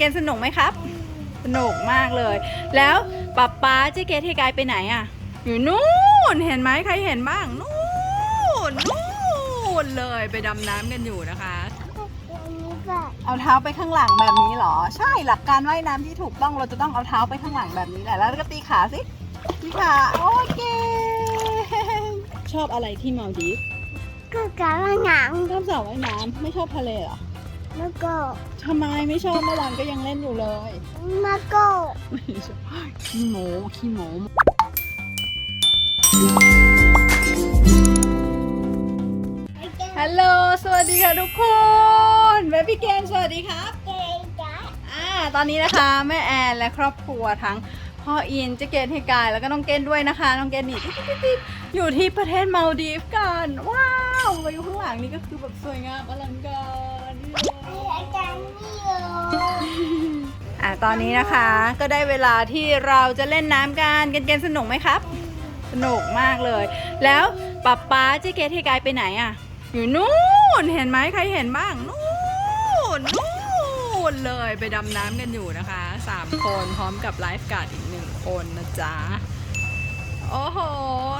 เกมสนุกไหมครับ สนุกมากเลย แล้วป๊าป๊าเจ๊เกทเทกายไปไหนอะอยู่นู่น เห็นไหมใครเห็นบ้าง นู่น นู่นเลยไปดำน้ำกันอยู่นะคะ เอาเท้าไปข้างหลังแบบนี้เหรอ ใช่หลักการว่ายน้ำที่ถูกต้องเราจะต้องเอาเท้าไปข้างหลังแบบนี้แหละ แล้วก็ตีขาสิ ตีขา โอเค ชอบอะไรที่มาลดีฟก็การว่าหนังชอบสระว่ายน้ำไม่ชอบทะเลเหรอ แล้วก็ทำไมไม่ชอบเมื่อวานก็ยังเล่นอยู่เลยแล้วก็ขี้โมขี้โมฮัลโหลสวัสดีค่ะทุกคนเบบี้เกนสวัสดีครับเกย์จ้ะอ่าตอนนี้นะคะแม่แอนและครอบครัวทั้งพ่ออินเจเกนเฮกายแล้วก็น้องเกนด้วยนะคะน้องเกนนี่ติ๊ดติ๊ดติ๊ดอยู่ที่ประเทศมาลดีฟกันว้าวมาอยู่ข้างหลังนี่ก็คือแบบสวยงามอลังการนี่เลย อะตอนนี้นะคะก็ได้เวลาที่เราจะเล่นน้ำกันกันเกนสนุกไหมครับ สนุกมากเลย แล้วป๊าป๊าเจ๊เกทเทกายไปไหนอะ อยู่นู่นเห็นไหมใครเห็นบ้างนู่นนู่นเลยไปดำน้ำกันอยู่นะคะสามคนพร้อมกับไลฟ์การ์ดอีกหนึ่งคนนะจ๊ะโอ้โห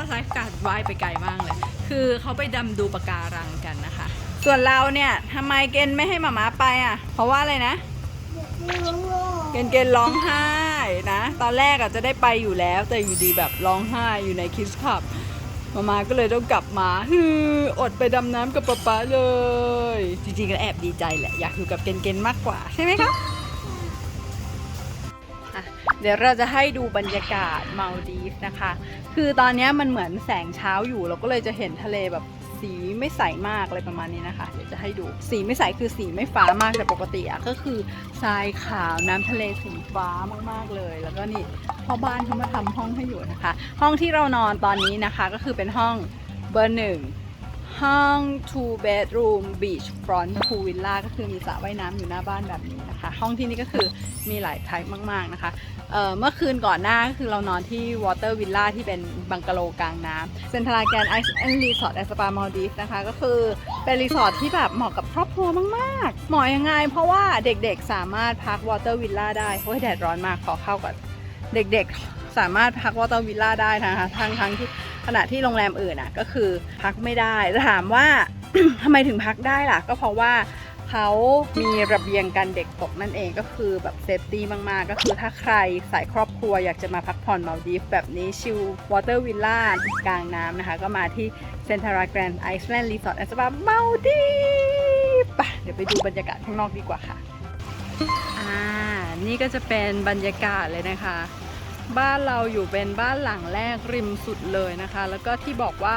ไลฟ์การ์ดว่ายไปไกลมากเลย คือเขาไปดำดูปะการังกันนะคะ ส่วนเราเนี่ยทำไมเกนไม่ให้หมาม้าไปอะ เพราะว่าอะไรนะไม่รู้เกนเกนร้องไห้นะ ตอนแรกอะจะได้ไปอยู่แล้ว แต่อยู่ดีแบบร้องไห้อยู่ในคิสคับมามาก็เลยต้องกลับมาฮืออดไปดำน้ำกับป๊าป๊าเลย จริงๆก็แอบดีใจแหละ อยากอยู่กับเกนเกนมากกว่าใช่ไหมครับอะเดี๋ยวเราจะให้ดูบรรยากาศมาลดีฟนะคะ คือตอนนี้มันเหมือนแสงเช้าอยู่เราก็เลยจะเห็นทะเลแบบ สีไม่ใสมากอะไรประมาณนี้นะคะ เดี๋ยวจะให้ดูสีไม่ใสคือสีไม่ฟ้ามากแต่ปกติอะก็คือทรายขาวน้ำทะเลสีฟ้ามากๆเลย แล้วก็นี่พ่อบ้านเขามาทำห้องให้อยู่นะคะ ห้องที่เรานอนตอนนี้นะคะ ก็คือเป็นห้องเบอร์หนึ่งห้อง two bedroom beach front pool villa ก็คือมีสระว่ายน้ำอยู่หน้าบ้านแบบนี้ นะคะ ห้องที่นี่ก็คือมีหลายไทป์มาก ๆนะคะเเมื่อคืนก่อนหน้าก็คือเรานอนที่ Water Villa ที่เป็นบังกะโลกลางน้ำเซนทราแกนไอซ์แอนด์รีสอร์ทแอสปา m อลดีฟนะคะ ก็คือเป็นรีสอร์ทที่แบบเหมาะกับครอบครัวมาก ๆ เหมาะยังไง เพราะว่าเด็กๆสามารถพัก Water Villa ได้โอ้ยแดดร้อนมากขอเข้าก่อนเด็กๆสามารถพัก Water Villa ได้นะคะทั้งทั้งที่ขณะที่โรงแรมอื่นอะก็คือพักไม่ได้ถามว่าทำไมถึงพักได้ล่ะ ก็เพราะว่า เขามีระเบียงกันเด็กตกนั่นเองก็คือแบบเซฟตี้มาก ๆ ก็คือถ้าใครสายครอบครัวอยากจะมาพักผ่อนมาลดีฟแบบนี้ชิลวอเตอร์วิลล่ากลางน้ำนะคะ ก็มาที่เซนทราแกรนด์ไอซ์แลนด์รีสอร์ทแอสปามาลดีฟไปเดี๋ยวไปดูบรรยากาศข้างนอกดีกว่าค่ะอ่านี่ก็จะเป็นบรรยากาศเลยนะคะ บ้านเราอยู่เป็นบ้านหลังแรกริมสุดเลยนะคะ แล้วก็ที่บอกว่า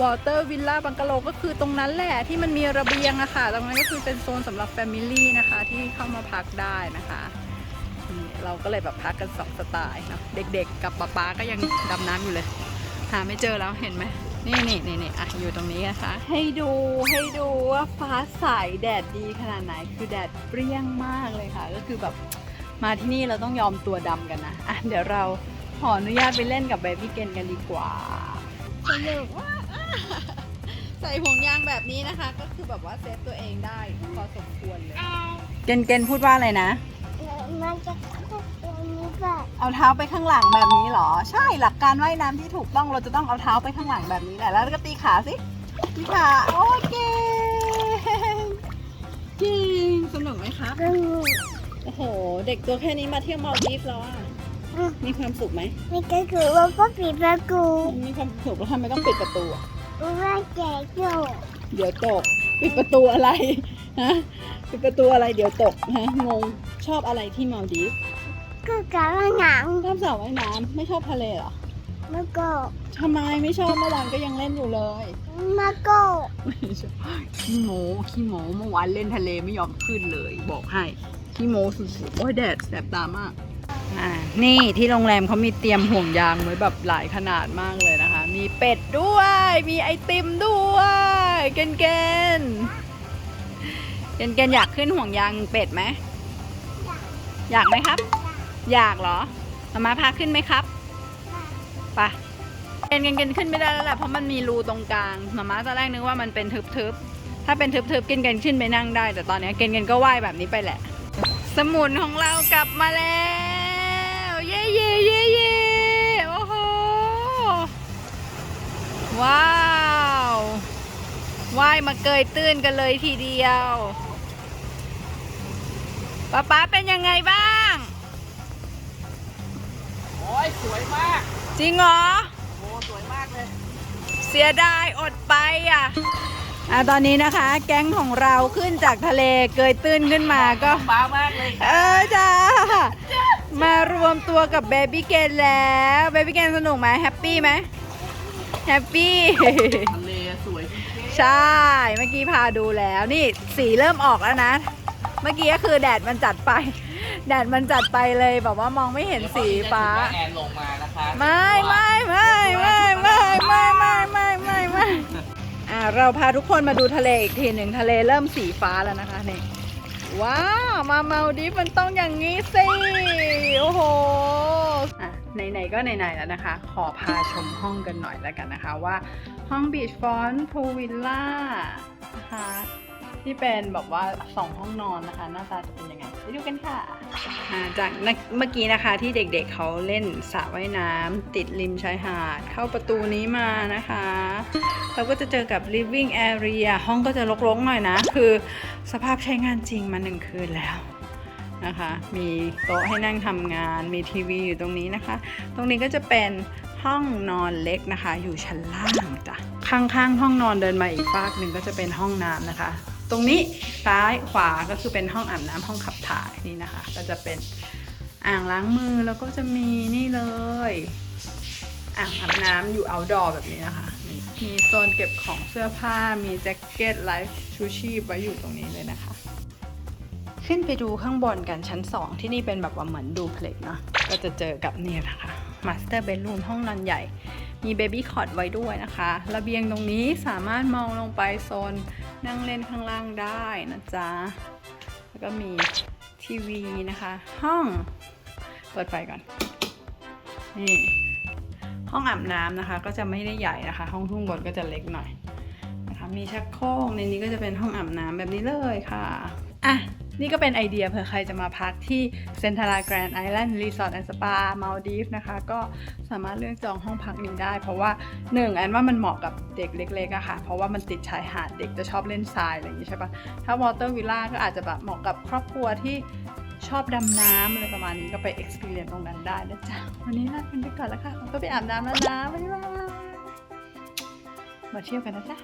วอเตอร์วิลล่าบังกะโลก็คือตรงนั้นแหละที่มันมีระเบียงอะค่ะ ตรงนั้นก็คือเป็นโซนสำหรับแฟมิลี่นะคะ ที่เข้ามาพักได้นะคะนี่เราก็เลยแบบพักกันสองสไตล์เนอะเด็กๆ กับป๊าป๊าก็ยังดำน้ำอยู่เลย หาไม่เจอแล้วเห็นไหมนี่นี่นี่นี่อะอยู่ตรงนี้นะคะ ให้ดูให้ดูว่าฟ้าใสแดดดีขนาดไหนคือแดดเปรี้ยงมากเลยค่ะ ก็คือแบบมาที่นี่เราต้องยอมตัวดำกันนะอะเดี๋ยวเราขออนุญาตไปเล่นกับเบบี้เกนกันดีกว่าสนุกมากอะ ใส่ห่วงยางแบบนี้นะคะ ก็คือแบบว่าเซฟตัวเองได้พอสมควรเลยอ่าเกนเกนพูดว่าอะไรนะ มันจะเข้าตัวนี้ก่อนเอาเท้าไปข้างหลังแบบนี้เหรอ ใช่หลักการว่ายน้ำที่ถูกต้องเราจะต้องเอาเท้าไปข้างหลังแบบนี้แหละ แล้วก็ตีขาสิตีขาโอเคจริงสนุกไหมครับก็มีโอ้โห เด็กตัวแค่นี้มาเที่ยวมาลดีฟแล้วอะมีความสุขไหมไม่ก็คือว่าก็ปิดประตูมีความสุขแล้วทำไมต้องปิดประตูอะ ว่าแกอยู่เดี๋ยวตก ปิดประตูอะไรฮะปิดประตูอะไรเดี๋ยวตกฮะงงชอบอะไรที่มาลดีฟก็การว่าหนังชอบสระว่ายน้ำไม่ชอบทะเลเหรอแล้วก็ทำไมไม่ชอบเมื่อวานก็ยังเล่นอยู่เลยแล้วก็ขี้โมขี้โมเมื่อวานเล่นทะเลไม่ยอมขึ้นเลย บอกให้ขี้โมสุดๆโอ้ยแดดแสบตามากอ่านี่ที่โรงแรมเขามีเตรียมห่วงยางไว้แบบหลายขนาดมากเลยนะคะ มีเป็ดด้วย มีไอติมด้วย เกนเกนเกนเกนอยากขึ้นห่วงยางเป็ดไหม อยากไหมครับ อยากเหรอมามาพาขึ้นไหมครับปะเกนเกนเกนขึ้นไม่ได้แล้วแหละเพราะมันมีรูตรงกลางมามาตอนแรกนึกว่ามันเป็นทึบๆ ถ้าเป็นทึบๆเกนเกนขึ้นไปนั่งได้ แต่ตอนนี้เกนเกนก็ว่ายแบบนี้ไปแหละ สมุนของเรากลับมาแล้ว เย่เย่เย่เย่ ว้าวว่ายมาเกยตื้นกันเลยทีเดียวป๊าป๊าเป็นยังไงบ้าง โอ้ยสวยมาก จริงเหรอ โอ้สวยมากเลย เสียดายอดไปอะอะตอนนี้นะคะ แก๊งของเราขึ้นจากทะเลเกยตื้นขึ้นมาก็บ้ามากเลย เออจ้ามารวมตัวกับเบบี้เกนแล้วเบบี้เกนสนุกไหมแฮปปี้ไหม แฮปปี้ทะเลสวยจริงใช่เมื่อกี้พาดูแล้วนี่สีเริ่มออกแล้วนะ เมื่อกี้ก็คือแดดมันจัดไป แดดมันจัดไปเลยแบบว่ามองไม่เห็นสีฟ้าแอนลงมานะคะไม่ไม่ไม่ไม่ไม่ไม่ไม่ไม่ไม่ไม่อ่าเราพาทุกคนมาดูทะเลอีกทีหนึ่งทะเลเริ่มสีฟ้าแล้วนะคะนี่ ว้าวมาเมาดิฟมันต้องอย่างนี้สิ โอ้โหอะไหนๆก็ไหนๆแล้วนะคะ ขอพาชมห้องกันหน่อยแล้วกันนะคะว่าห้องบีชฟอนต์พูวิลล่านะคะที่เป็นแบบว่าสองห้องนอนนะคะ หน้าตาจะเป็นยังไงไปดูกันค่ะ จากเมื่อกี้นะคะที่เด็กๆเขาเล่นสระว่ายน้ำติดริมชายหาด เข้าประตูนี้มานะคะ เราก็จะเจอกับ living area ห้องก็จะรกๆหน่อยนะ คือสภาพใช้งานจริงมาหนึ่งคืนแล้วนะคะ มีโต๊ะให้นั่งทำงาน มีทีวีอยู่ตรงนี้นะคะ ตรงนี้ก็จะเป็นห้องนอนเล็กนะคะ อยู่ชั้นล่างจ้ะข้างๆ ห้องนอนเดินมาอีกฟากหนึ่งก็จะเป็นห้องน้ำนะคะ ตรงนี้ซ้ายขวาก็คือเป็นห้องอาบน้ำห้องขับถ่ายนี่นะคะ ก็จะเป็นอ่างล้างมือแล้วก็จะมีนี่เลยอ่างอาบน้ำอยู่ outdoor แบบนี้นะคะ มีโซนเก็บของเสื้อผ้ามีแจ็คเก็ตไลฟ์ชูชีพไว้อยู่ตรงนี้เลยนะคะ ขึ้นไปดูข้างบนกันชั้น 2 ที่นี่เป็นแบบว่าเหมือนดูเพล็กเนาะก็จะเจอกับเนี่ยนะคะมาสเตอร์เบดรูมห้องนอนใหญ่ มีเบบี้คอ t ไว้ด้วยนะคะระเบียงตรงนี้สามารถมองลงไปโซนนั่งเล่นข้างล่างได้นะจ๊ะ แล้วก็มีทีวีนะคะ ห้องเปิดไฟก่อน นี่ห้องอาบน้ำนะคะ ก็จะไม่ได้ใหญ่นะคะ ห้องทุ่งบนก็จะเล็กหน่อยนะคะมีชักโครกในนี้ก็จะเป็นห้องอาบน้ำแบบนี้เลยค่ะอะ นี่ก็เป็นไอเดียเผื่อใครจะมาพักที่เซนทาราแกรนด์ไอแลนด์รีสอร์ทแอนด์สปามาลดีฟนะคะ ก็สามารถเลือกจองห้องพักนี้ได้ เพราะว่าหนึ่งอันว่ามันเหมาะกับเด็กเล็กๆอะค่ะ เพราะว่ามันติดชายหาดเด็กจะชอบเล่นทรายอะไรอย่างนี้ใช่ปะถ้าวอเตอร์วิลล่าก็อาจจะแบบเหมาะกับครอบครัวที่ชอบดำน้ำอะไรประมาณนี้ก็ไป experience ตรงนั้นได้นะจ๊ะ วันนี้ลากันไปก่อนแล้วค่ะผมก็ไปอาบน้ำแล้วนะ บ๊ายบาย มาเที่ยวกันนะจ๊ะ